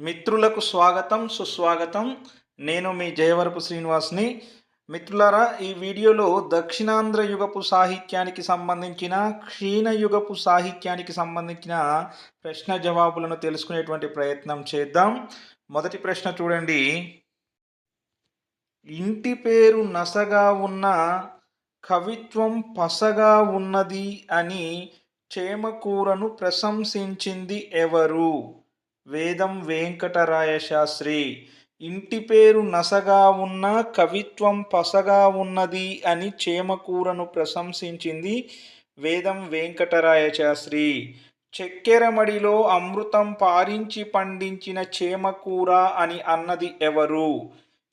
మిత్రులకు స్వాగతం సుస్వాగతం. నేను మీ జయవరపు శ్రీనివాస్ని. మిత్రులారా ఈ వీడియోలో దక్షిణాంధ్ర యుగపు సాహిత్యానికి సంబంధించిన క్షీణ యుగపు సాహిత్యానికి సంబంధించిన ప్రశ్న జవాబులను తెలుసుకునేటువంటి ప్రయత్నం చేద్దాం. మొదటి ప్రశ్న చూడండి. ఇంటి పేరు నసగా ఉన్న కవిత్వం పసగా ఉన్నది అని చేమకూరను ప్రశంసించింది ఎవరు? వేదం వెంకటరాయ శాస్త్రి. ఇంటి పేరు నసగా ఉన్న కవిత్వం పసగా ఉన్నది అని చేమకూరను ప్రశంసించింది వేదం వెంకటరాయ శాస్త్రి. చెక్కెరమడిలో అమృతం పారించి పండించిన చేమకూర అని అన్నది ఎవరు?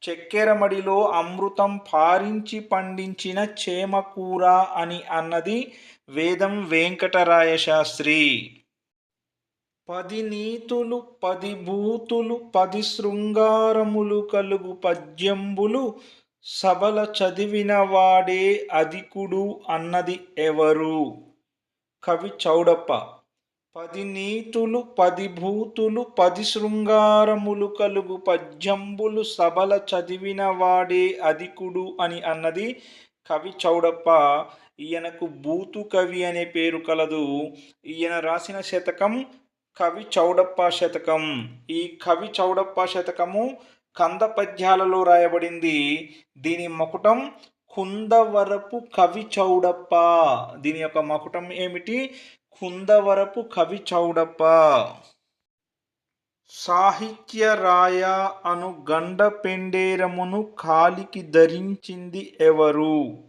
చెక్కెరమడిలో అమృతం పారించి పండించిన చేమకూర అని అన్నది వేదం వెంకటరాయ శాస్త్రి. పది నీతులు పది భూతులు పది శృంగారములు కలుగు పద్యంబులు సబల చదివిన వాడే అధికుడు అన్నది ఎవరు? కవి చౌడప్ప. పది నీతులు పది భూతులు పది శృంగారములు కలుగు పద్యంబులు సబల చదివిన వాడే అధికుడు అని అన్నది కవి చౌడప్ప. ఈయనకు బూతు కవి అనే పేరు కలదు. ఈయన రాసిన శతకం కవి చౌడప్ప శతకం. ఈ కవి చౌడప్ప శతకము కంద పద్యాలలో రాయబడింది. దీని మకుటం కుందవరపు కవి చౌడప్ప. దీని యొక్క మకుటం ఏమిటి? కుందవరపు కవి చౌడప్ప. సాహిత్య రాయ అను గండ పెండేరమును కాలికి ధరించింది ఎవరు?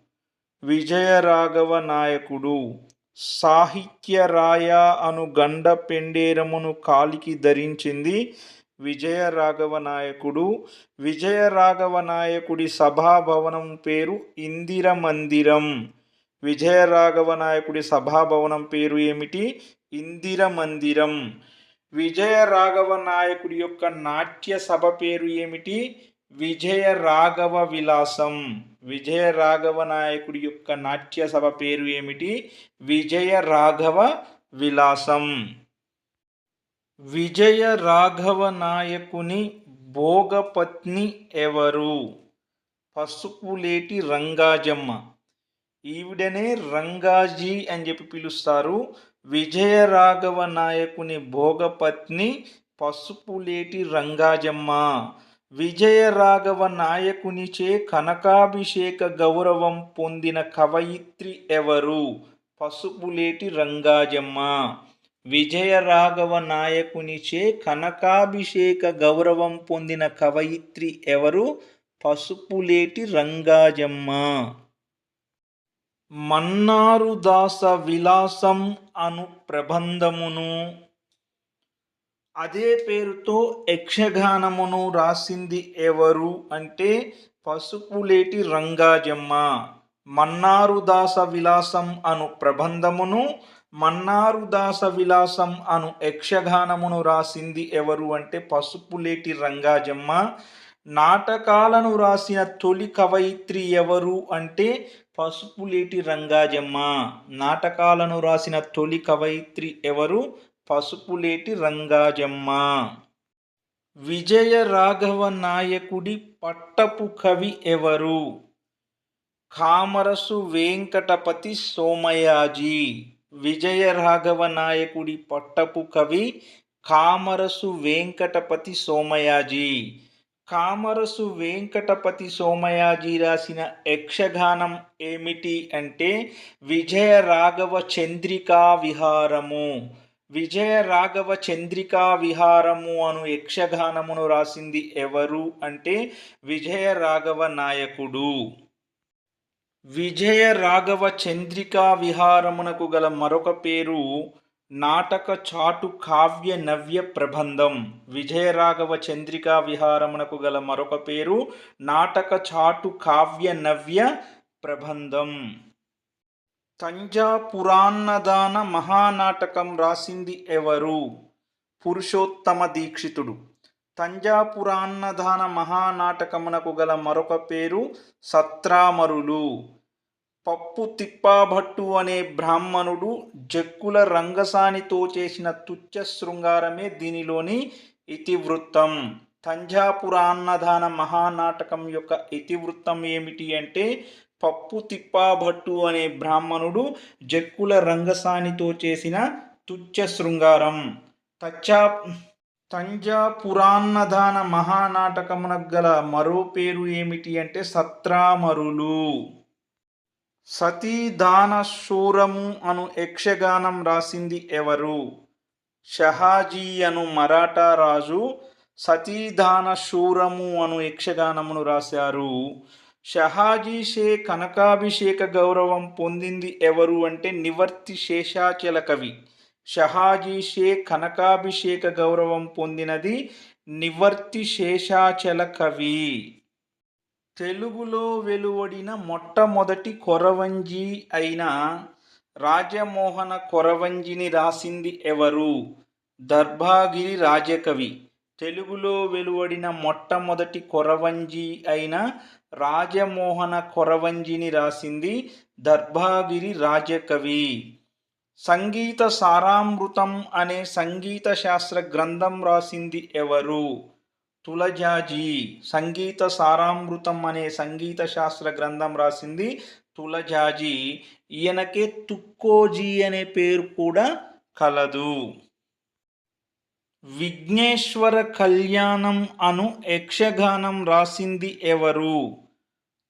విజయరాఘవ నాయకుడు. సాహిత్యరాయ అను గండ పెండేరమును కాలికి ధరించింది విజయరాఘవ నాయకుడు విజయరాఘవ నాయకుడి సభాభవనం పేరు ఇందిర మందిరం విజయరాఘవ నాయకుడి సభాభవనం పేరు ఏమిటి? ఇందిర మందిరం విజయరాఘవ నాయకుడి యొక్క నాట్య సభ పేరు ఏమిటి? విజయ రాఘవ విలాసం విజయ రాఘవ నాయకుడి యొక్క నాట్య సభ పేరు ఏమిటి? విజయ రాఘవ విలాసం విజయ రాఘవ నాయకుని భోగపత్ని ఎవరు? పసుపులేటి రంగాజమ్మ. ఈవిడనే రంగాజీ అని చెప్పి పిలుస్తారు. విజయ రాఘవ నాయకుని భోగపత్ని పసుపులేటి రంగాజమ్మ. విజయరాఘవ నాయకునిచే కనకాభిషేక గౌరవం పొందిన కవయిత్రి ఎవరు? పసుపులేటి రంగాజమ్మ. విజయరాఘవ నాయకునిచే కనకాభిషేక గౌరవం పొందిన కవయిత్రి ఎవరు? పసుపులేటి రంగాజమ్మ. మన్నారుదాస విలాసం అను ప్రబంధమును అదే పేరుతో యక్షగానమును రాసింది ఎవరు అంటే పసుపులేటి రంగాజమ్మ. మన్నారుదాస విలాసం అను ప్రబంధమును మన్నారుదాస విలాసం అను యక్షగానమును రాసింది ఎవరు అంటే పసుపులేటి రంగాజమ్మ. నాటకాలను రాసిన తొలి కవయిత్రి ఎవరు అంటే పసుపులేటి రంగాజమ్మ. నాటకాలను రాసిన తొలి కవయిత్రి ఎవరు? పసుపులేటి రంగాజమ్మ. విజయ రాఘవ నాయకుడి పట్టపు కవి ఎవరు? కామరసు వెంకటపతి సోమయాజీ. విజయ రాఘవ నాయకుడి పట్టపు కవి కామరసు వెంకటపతి సోమయాజీ. కామరసు వెంకటపతి సోమయాజీ రాసిన యక్షగానం ఏమిటి అంటే విజయ రాఘవ చంద్రికా విహారము. విజయ రాఘవ చంద్రికా విహారము అను యక్షగానమును రాసింది ఎవరు అంటే విజయ రాఘవ నాయకుడు. విజయ రాఘవ చంద్రికా విహారమునకు గల మరొక పేరు నాటక చాటు కావ్య నవ్య ప్రబంధం. విజయరాఘవ చంద్రికా విహారమునకు గల మరొక పేరు నాటక చాటు కావ్య నవ్య ప్రబంధం. తంజాపురాన్నదాన మహానాటకం రాసింది ఎవరు? పురుషోత్తమ దీక్షితుడు. తంజాపురాన్నదాన మహానాటకమునకు గల మరొక పేరు సత్రామరులు. పప్పు తిప్పాభట్టు అనే బ్రాహ్మణుడు జక్కుల రంగసానితో చేసిన తుచ్చ శృంగారమే దీనిలోని ఇతివృత్తం. తంజాపురాన్నదాన మహానాటకం యొక్క ఇతివృత్తం ఏమిటి అంటే పప్పు తిప్పాభట్టు అనే బ్రాహ్మణుడు జక్కుల రంగసానితో చేసిన తుచ్చ శృంగారం. తచ్చా తంజాపురాన్నదాన మహానాటకమునకు గల మరో పేరు ఏమిటి అంటే సత్రామరులు. సతీదాన శూరము అను యక్షగానం రాసింది ఎవరు? షహాజీ అను మరాఠా రాజు సతీదాన శూరము అను యక్షగానమును రాశారు. షహాజీ షే కనకాభిషేక గౌరవం పొందింది ఎవరు అంటే నివర్తి శేషాచల కవి. షహాజీ షే కనకాభిషేక గౌరవం పొందినది నివర్తి శేషాచల కవి. తెలుగులో వెలువడిన మొట్టమొదటి కొరవంజి అయిన రాజమోహన కొరవంజిని రాసింది ఎవరు? దర్భాగిరి రాజకవి. తెలుగులో వెలువడిన మొట్టమొదటి కొరవంజి అయిన రాజమోహన కొరవంజిని రాసింది దర్భాగిరి రాజకవి. సంగీత సారామృతం అనే సంగీత శాస్త్ర గ్రంథం రాసింది ఎవరు? తులజాజీ. సంగీత సారామృతం అనే సంగీత శాస్త్ర గ్రంథం రాసింది తులజాజీ. ఈయనకే తుక్కోజీ అనే పేరు కూడా కలదు. విఘ్నేశ్వర కళ్యాణం అను యక్షగానం రాసింది ఎవరు?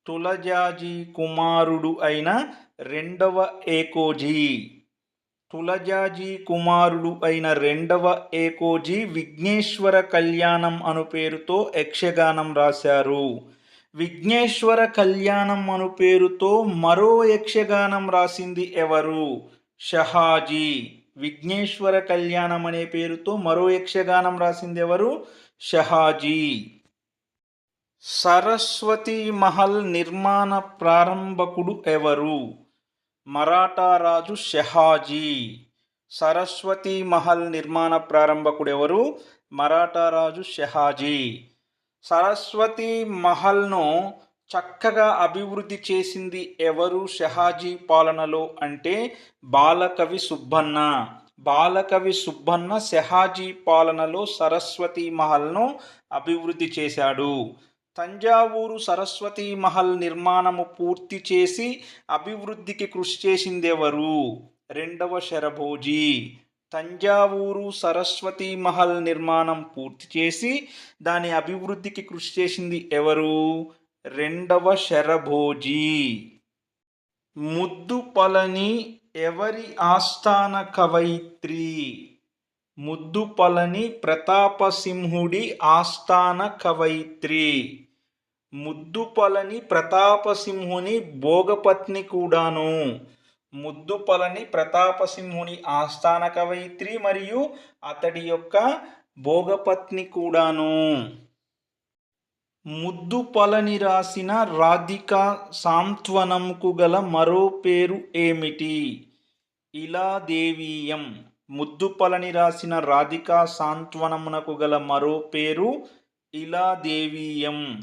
తులజాజీ కుమారుడు అయిన రెండవ ఏకోజీ. తులజాజీ కుమారుడు అయిన రెండవ ఏకోజీ విఘ్నేశ్వర కళ్యాణం అను పేరుతో యక్షగానం రాశారు. విఘ్నేశ్వర కళ్యాణం అను పేరుతో మరో యక్షగానం రాసింది ఎవరు? షహాజీ. విఘ్నేశ్వర కళ్యాణం అనే పేరుతో మరో యక్షగానం రాసింది ఎవరు షహాజీ. సరస్వతి మహల్ నిర్మాణ ప్రారంభకుడు ఎవరు? మరాఠా రాజు షహాజీ. సరస్వతి మహల్ నిర్మాణ ప్రారంభకుడు ఎవరు? మరాఠా రాజు షహాజీ. సరస్వతి మహల్ను చక్కగా అభివృద్ధి చేసింది ఎవరు? షహాజీ పాలనలో అంటే బాలకవి సుబ్బన్న. బాలకవి సుబ్బన్న షహాజీ పాలనలో సరస్వతి మహల్ను అభివృద్ధి చేశాడు. తంజావూరు సరస్వతి మహల్ నిర్మాణము పూర్తి చేసి అభివృద్ధికి కృషి చేసిందెవరు? రెండవ శరభోజీ. తంజావూరు సరస్వతి మహల్ నిర్మాణం పూర్తి చేసి దాని అభివృద్ధికి కృషి చేసింది ఎవరు? రెండవ శరభోజీ. ముద్దుపలని ఎవరి ఆస్థాన కవయిత్రి? ముద్దుపలని ప్రతాపసింహుడి ఆస్థాన కవయిత్రి. ముద్దుపలని ప్రతాపసింహుని భోగపత్ని కూడాను. ముద్దుపలని ప్రతాపసింహుని ఆస్థాన కవయిత్రి మరియు అతడి యొక్క భోగపత్ని కూడాను. ముద్దుపలని రాసిన రాధిక సాంత్వనంకు గల మరో పేరు ఏమిటి? ఇలాదేవీయం. ముద్దుపలని రాసిన రాధికా సాంత్వనమునకు గల మరో పేరు ఇలాదేవీయం.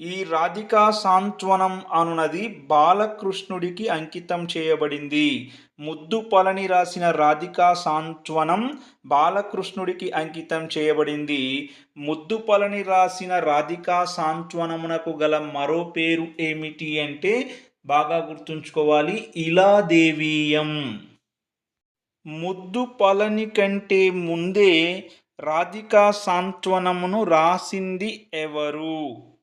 ఈ రాధికా సాంత్వనం అనునది బాలకృష్ణుడికి అంకితం చేయబడింది. ముద్దు పలని రాసిన రాధికా సాంత్వనం బాలకృష్ణుడికి అంకితం చేయబడింది. ముద్దు పలని రాసిన రాధికా సాంత్వనమునకు గల మరో పేరు ఏమిటి అంటే బాగా గుర్తుంచుకోవాలి ఇలాదేవీయం. ముద్దు పలని కంటే ముందే రాధికా సాంత్వనమును రాసింది ఎవరు?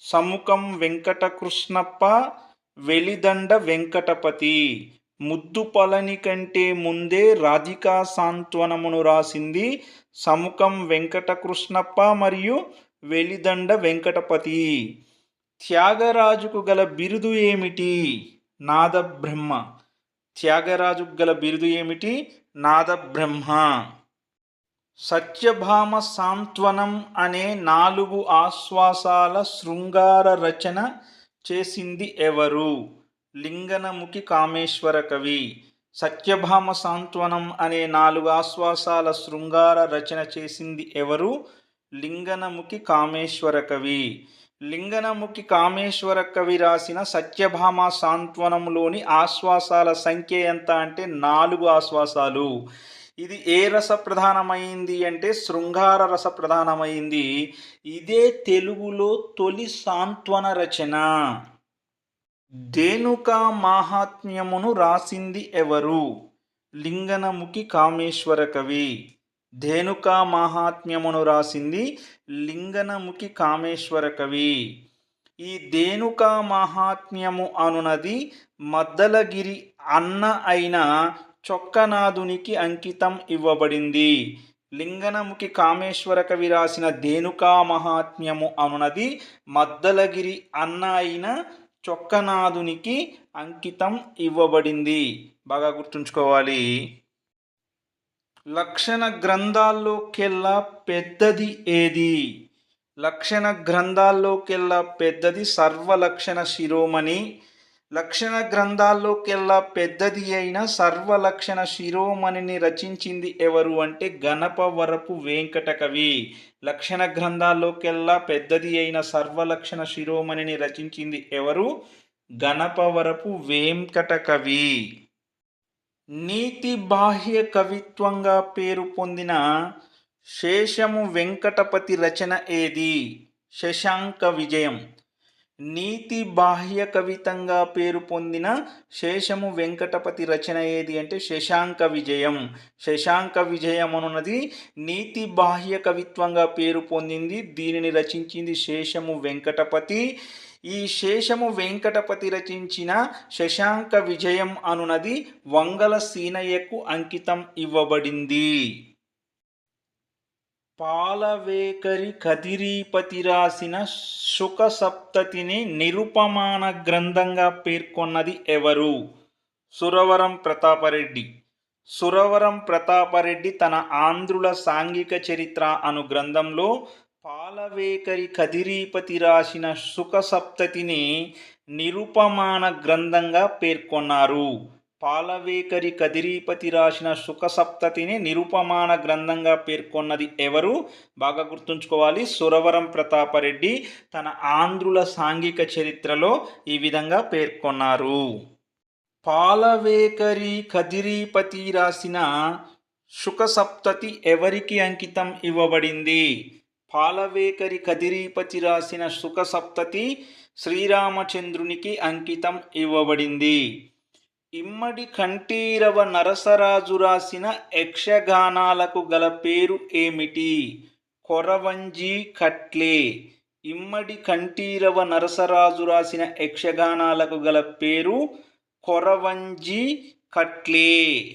సముఖం వెంకటకృష్ణప్ప వెలిదండ వెంకటపతి. ముద్దు పలని కంటే ముందే రాధికా సాంత్వనమును రాసింది సముఖం వెంకటకృష్ణప్ప మరియు వెలిదండ వెంకటపతి. త్యాగరాజుకు గల బిరుదు ఏమిటి? నాదబ్రహ్మ. త్యాగరాజుకు గల బిరుదు ఏమిటి? నాదబ్రహ్మ. సత్యభామ సాంత్వనం అనే నాలుగు ఆశ్వాసాల శృంగార రచన చేసింది ఎవరు? లింగనముఖి కామేశ్వర కవి. సత్యభామ సాంత్వనం అనే నాలుగు ఆశ్వాసాల శృంగార రచన చేసింది ఎవరు? లింగనముఖి కామేశ్వర కవి. లింగనముఖి కామేశ్వర కవి రాసిన సత్యభామ సాంత్వనంలోని ఆశ్వాసాల సంఖ్య ఎంత అంటే నాలుగు ఆశ్వాసాలు. ఇది ఏ రస ప్రధానమైంది అంటే శృంగార రస ప్రధానమైంది ఇదే తెలుగులో తొలి సాంత్వన రచన. దేనుక మాహాత్మ్యమును రాసింది ఎవరు? లింగనముఖి కామేశ్వర కవి. ధేనుక మాహాత్మ్యమును రాసింది లింగనముఖి కామేశ్వర కవి. ఈ దేనుక మాహాత్మ్యము అనునది మద్దలగిరి అన్న అయిన చొక్కనాథునికి అంకితం ఇవ్వబడింది. లింగనముఖి కామేశ్వర కవి రాసిన ధేనుకా మహాత్మ్యము అనునది మద్దలగిరి అన్న అయిన చొక్కనాథునికి అంకితం ఇవ్వబడింది. బాగా గుర్తుంచుకోవాలి. లక్షణ గ్రంథాల్లోకెల్లా పెద్దది ఏది? లక్షణ గ్రంథాల్లోకెల్లా పెద్దది సర్వలక్షణ శిరోమణి లక్షణ గ్రంథాల్లోకెల్లా పెద్దది అయిన సర్వలక్షణ శిరోమణిని రచించింది ఎవరు అంటే గణపవరపు వెంకటకవి. లక్షణ గ్రంథాల్లోకెల్లా పెద్దది అయిన సర్వలక్షణ శిరోమణిని రచించింది ఎవరు? గణపవరపు వెంకటకవి. నీతి బాహ్య కవిత్వంగా పేరు పొందిన శేషము వెంకటపతి రచన ఏది? శశాంక విజయం. నీతి బాహ్య కవితంగా పేరు పొందిన శేషము వెంకటపతి రచన ఏది అంటే శశాంక విజయం. శశాంక విజయం అనున్నది నీతి బాహ్య కవిత్వంగా పేరు పొందింది దీనిని రచించింది శేషము వెంకటపతి. ఈ శేషము వెంకటపతి రచించిన శశాంక విజయం అనునది వంగల సీనయ్యకు అంకితం ఇవ్వబడింది. పాలవేకరి కదిరీపతి రాసిన శుక సప్తతిని నిరుపమాన గ్రంథంగా పేర్కొన్నది ఎవరు? సురవరం ప్రతాపరెడ్డి. సురవరం ప్రతాపరెడ్డి తన ఆంధ్రుల సాంఘిక చరిత్ర అను గ్రంథంలో పాలవేకరి కదిరీపతి రాసిన సుఖ సప్తతిని నిరుపమాన గ్రంథంగా పేర్కొన్నారు. పాలవేకరి కదిరీపతి రాసిన సుఖ సప్తతిని నిరుపమాన గ్రంథంగా పేర్కొన్నది ఎవరు? బాగా గుర్తుంచుకోవాలి. సురవరం ప్రతాపరెడ్డి తన ఆంధ్రుల సాంఘిక చరిత్రలో ఈ విధంగా పేర్కొన్నారు. పాలవేకరి కదిరీపతి రాసిన శుక సప్తతి ఎవరికి అంకితం ఇవ్వబడింది? పాలవేకరి కదిరీపతి రాసిన సుఖ సప్తతి శ్రీరామచంద్రునికి అంకితం ఇవ్వబడింది. ఇమ్మడి కంఠీరవ నరసరాజు రాసిన యక్షగానాలకు గల పేరు ఏమిటి? కొరవంజి కట్లే. ఇమ్మడి కంఠీరవ నరసరాజు రాసిన యక్షగానాలకు గల పేరు కొరవంజి కట్లే.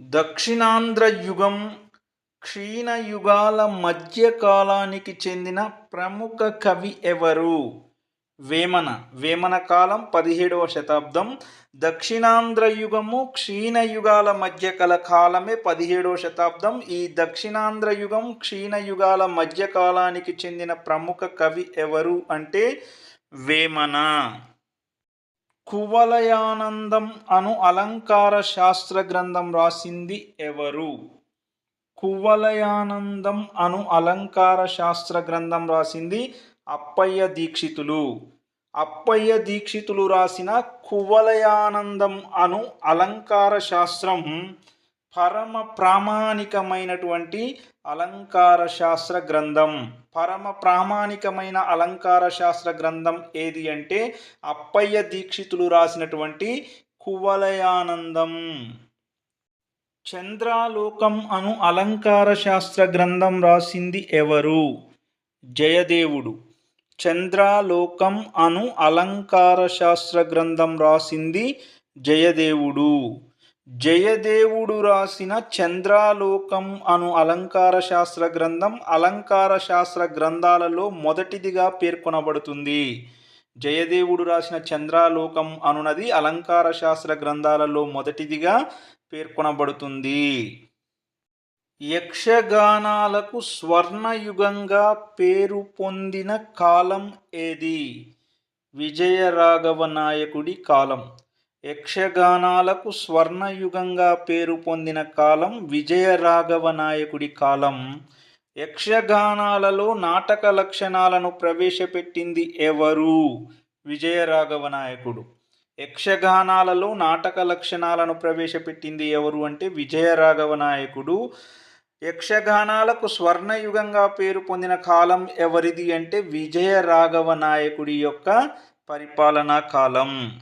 దక్షిణాంధ్ర యుగం క్షీణయుగాల మధ్యకాలానికి చెందిన ప్రముఖ కవి ఎవరు? వేమన. వేమన కాలం పదిహేడవ శతాబ్దం. దక్షిణాంధ్ర యుగము క్షీణయుగాల మధ్య కల కాలమే పదిహేడవ శతాబ్దం. ఈ దక్షిణాంధ్ర యుగం క్షీణయుగాల మధ్య కాలానికి చెందిన ప్రముఖ కవి ఎవరు అంటే వేమన. కువలయానందం అను అలంకార శాస్త్ర గ్రంథం రాసింది ఎవరు? కువలయానందం అను అలంకార శాస్త్ర గ్రంథం రాసింది అప్పయ్య దీక్షితులు. అప్పయ్య దీక్షితులు రాసిన కువలయానందం అను అలంకార శాస్త్రం పరమ ప్రామాణికమైనటువంటి అలంకార శాస్త్ర గ్రంథం. పరమ ప్రామాణికమైన అలంకార శాస్త్ర గ్రంథం ఏది అంటే అప్పయ్య దీక్షితులు రాసినటువంటి కువలయానందం. చంద్రాలోకం అను అలంకార శాస్త్ర గ్రంథం రాసింది ఎవరు? జయదేవుడు. చంద్రాలోకం అను అలంకార శాస్త్ర గ్రంథం రాసింది జయదేవుడు. జయదేవుడు రాసిన చంద్రాలోకం అను అలంకార శాస్త్ర గ్రంథం అలంకార శాస్త్ర గ్రంథాలలో మొదటిదిగా పేర్కొనబడుతుంది. జయదేవుడు రాసిన చంద్రాలోకం అనునది అలంకార శాస్త్ర గ్రంథాలలో మొదటిదిగా పేర్కొనబడుతుంది. యక్షగానాలకు స్వర్ణయుగంగా పేరు పొందిన కాలం ఏది? విజయరాఘవ నాయకుడి కాలం. యక్షగానాలకు స్వర్ణయుగంగా పేరు పొందిన కాలం విజయరాఘవ నాయకుడి కాలం. యక్షగానాలలో నాటక లక్షణాలను ప్రవేశపెట్టింది ఎవరు? విజయరాఘవ నాయకుడు. యక్షగానాలలో నాటక లక్షణాలను ప్రవేశపెట్టింది ఎవరు అంటే విజయరాఘవ నాయకుడు యక్షగానాలకు స్వర్ణయుగంగా పేరు పొందిన కాలం ఎవరిది అంటే విజయరాఘవ నాయకుడి యొక్క పరిపాలనా కాలం.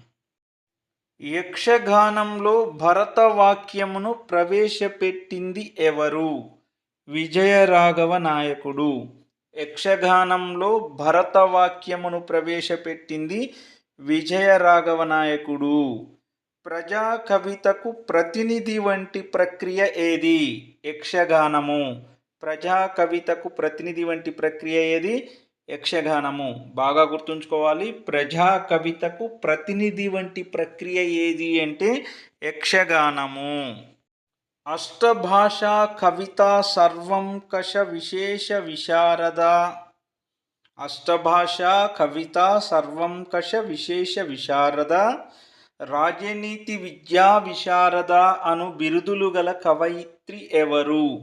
యక్షగానంలో భరతవాక్యమును ప్రవేశపెట్టింది ఎవరు? విజయరాఘవ నాయకుడు. యక్షగానంలో భరతవాక్యమును ప్రవేశపెట్టింది విజయరాఘవ నాయకుడు. ప్రజా కవితకు ప్రతినిధి వంటి ప్రక్రియ ఏది? యక్షగానము. ప్రజా కవితకు ప్రతినిధి వంటి ప్రక్రియ ఏది? యక్షగానము. బాగా గుర్తుంచుకోవాలి. ప్రజా కవితకు ప్రతినిధి వంటి ప్రక్రియ ఏది అంటే యక్షగానము. అష్టభాషా కవిత సర్వం కష విశేష విశారద. అష్టభాషా కవిత సర్వం కష విశేష విశారద. రాజనీతి విద్యా విశారద అను బిరుదులు గల కవయిత్రి ఎవరు?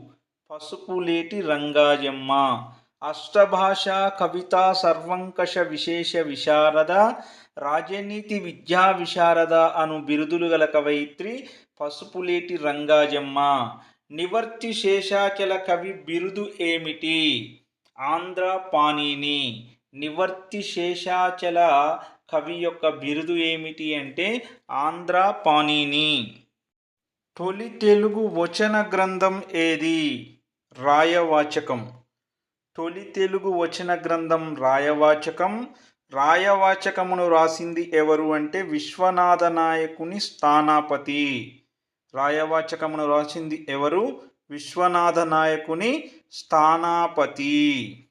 పసుపులేటి రంగాయమ్మ అష్టభాషా కవిత సర్వంకష విశేష విశారద. రాజనీతి విద్యా విశారద అను బిరుదులు గల కవయిత్రి పసుపులేటి రంగాజమ్మ. నివర్తి శేషాచల కవి బిరుదు ఏమిటి? ఆంధ్ర పాణిని. నివర్తి శేషాచల కవి యొక్క బిరుదు ఏమిటి అంటే ఆంధ్ర పాణిని. తొలి తెలుగు వచన గ్రంథం ఏది? రాయవాచకం. తొలి తెలుగు వచన గ్రంథం రాయవాచకం. రాయవాచకమును రాసింది ఎవరు అంటే విశ్వనాథ నాయకుని స్థానాపతి. రాయవాచకమును రాసింది ఎవరు? విశ్వనాథ నాయకుని స్థానాపతి.